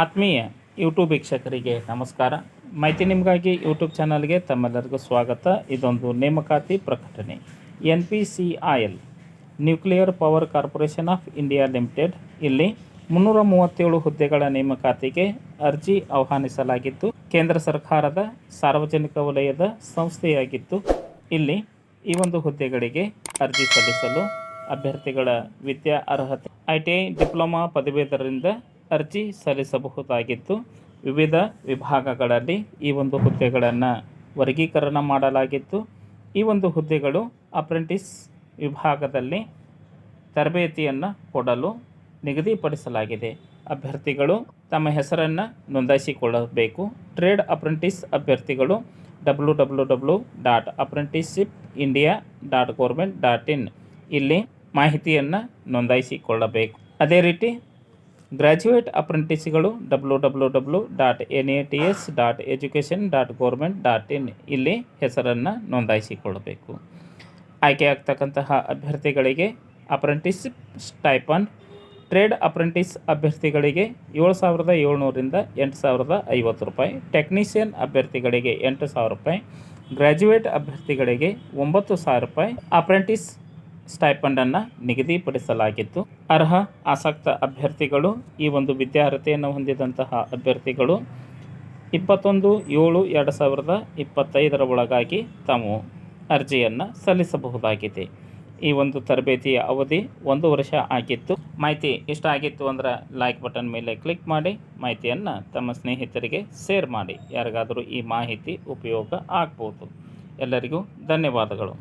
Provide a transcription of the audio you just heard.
ಆತ್ಮೀಯ ಯೂಟ್ಯೂಬ್ ವೀಕ್ಷಕರಿಗೆ ನಮಸ್ಕಾರ. ಮಾಹಿತಿ ನಿಮಗಾಗಿ ಯೂಟ್ಯೂಬ್ ಚಾನಲ್ಗೆ ತಮ್ಮೆಲ್ಲರಿಗೂ ಸ್ವಾಗತ. ಇದೊಂದು ನೇಮಕಾತಿ ಪ್ರಕಟಣೆ. N P C L nuclear power corporation of India limited ಇಲ್ಲಿ ಮುನ್ನೂರ ಮೂವತ್ತೇಳು ಹುದ್ದೆಗಳ ನೇಮಕಾತಿಗೆ ಅರ್ಜಿ ಆಹ್ವಾನಿಸಲಾಗಿದ್ದು ಕೇಂದ್ರ ಸರ್ಕಾರದ ಸಾರ್ವಜನಿಕ ವಲಯದ ಸಂಸ್ಥೆಯಾಗಿದ್ದು ಇಲ್ಲಿ ಈ ಒಂದು ಹುದ್ದೆಗಳಿಗೆ ಅರ್ಜಿ ಸಲ್ಲಿಸಲು ಅಭ್ಯರ್ಥಿಗಳ ವಿದ್ಯಾ ಅರ್ಹತೆ, ಐ ಟಿ ಐ ಡಿಪ್ಲೊಮಾ ಪದವೀಧರರಿಂದ ಅರ್ಜಿ ಸಲ್ಲಿಸಬಹುದಾಗಿದ್ದು, ವಿವಿಧ ವಿಭಾಗಗಳಲ್ಲಿ ಈ ಒಂದು ಹುದ್ದೆಗಳನ್ನು ವರ್ಗೀಕರಣ ಮಾಡಲಾಗಿದ್ದು ಈ ಒಂದು ಹುದ್ದೆಗಳು ಅಪ್ರೆಂಟಿಸ್ ವಿಭಾಗದಲ್ಲಿ ತರಬೇತಿಯನ್ನು ಕೊಡಲು ನಿಗದಿಪಡಿಸಲಾಗಿದೆ. ಅಭ್ಯರ್ಥಿಗಳು ತಮ್ಮ ಹೆಸರನ್ನು ನೋಂದಾಯಿಸಿಕೊಳ್ಳಬೇಕು. ಟ್ರೇಡ್ ಅಪ್ರೆಂಟಿಸ್ ಅಭ್ಯರ್ಥಿಗಳು W W W dot apprenticeship India dot government dot in ಇಲ್ಲಿ ಮಾಹಿತಿಯನ್ನು ನೋಂದಾಯಿಸಿಕೊಳ್ಳಬೇಕು. ಅದೇ ರೀತಿ graduate ಅಪ್ರೆಂಟಿಸ್ಗಳು W W W dot N A T S dot education dot government dot in ಇಲ್ಲಿ ಹೆಸರನ್ನು ನೋಂದಾಯಿಸಿಕೊಳ್ಳಬೇಕು. ಆಯ್ಕೆಯಾಗ್ತಕ್ಕಂತಹ ಅಭ್ಯರ್ಥಿಗಳಿಗೆ ಅಪ್ರೆಂಟಿಸ್ಶಿಪ್ ಸ್ಟೈಪನ್ ಟ್ರೇಡ್ ಅಪ್ರೆಂಟಿಸ್ ಅಭ್ಯರ್ಥಿಗಳಿಗೆ ಏಳು ಸಾವಿರದ ಏಳ್ನೂರಿಂದ ಎಂಟು ಸಾವಿರದ ಐವತ್ತು ರೂಪಾಯಿ ಟೆಕ್ನಿಷಿಯನ್ ಅಭ್ಯರ್ಥಿಗಳಿಗೆ ಎಂಟು ಸಾವಿರ ರೂಪಾಯಿ ಗ್ರ್ಯಾಜುಯೇಟ್ ಅಭ್ಯರ್ಥಿಗಳಿಗೆ ಒಂಬತ್ತು ಸಾವಿರ ರೂಪಾಯಿ ಅಪ್ರೆಂಟಿಸ್ ಸ್ಟೈಪಂಡನ್ನು ನಿಗದಿಪಡಿಸಲಾಗಿತ್ತು. ಅರ್ಹ, ಆಸಕ್ತ ಅಭ್ಯರ್ಥಿಗಳು ಈ ಒಂದು ವಿದ್ಯಾರ್ಹತೆಯನ್ನು ಹೊಂದಿದಂತಹ ಅಭ್ಯರ್ಥಿಗಳು ಇಪ್ಪತ್ತೊಂದು, ಏಳು, ಎರಡು ಸಾವಿರದ ಇಪ್ಪತ್ತೈದರ ಒಳಗಾಗಿ ತಾವು ಅರ್ಜಿಯನ್ನು ಸಲ್ಲಿಸಬಹುದಾಗಿದೆ. ಈ ಒಂದು ತರಬೇತಿಯ ಅವಧಿ ಒಂದು ವರ್ಷ ಆಗಿತ್ತು. ಮಾಹಿತಿ ಇಷ್ಟ ಆಗಿತ್ತು ಅಂದರೆ ಲೈಕ್ ಬಟನ್ ಮೇಲೆ ಕ್ಲಿಕ್ ಮಾಡಿ, ಮಾಹಿತಿಯನ್ನು ತಮ್ಮ ಸ್ನೇಹಿತರಿಗೆ ಶೇರ್ ಮಾಡಿ. ಯಾರಿಗಾದರೂ ಈ ಮಾಹಿತಿ ಉಪಯೋಗ ಆಗ್ಬೋದು. ಎಲ್ಲರಿಗೂ ಧನ್ಯವಾದಗಳು.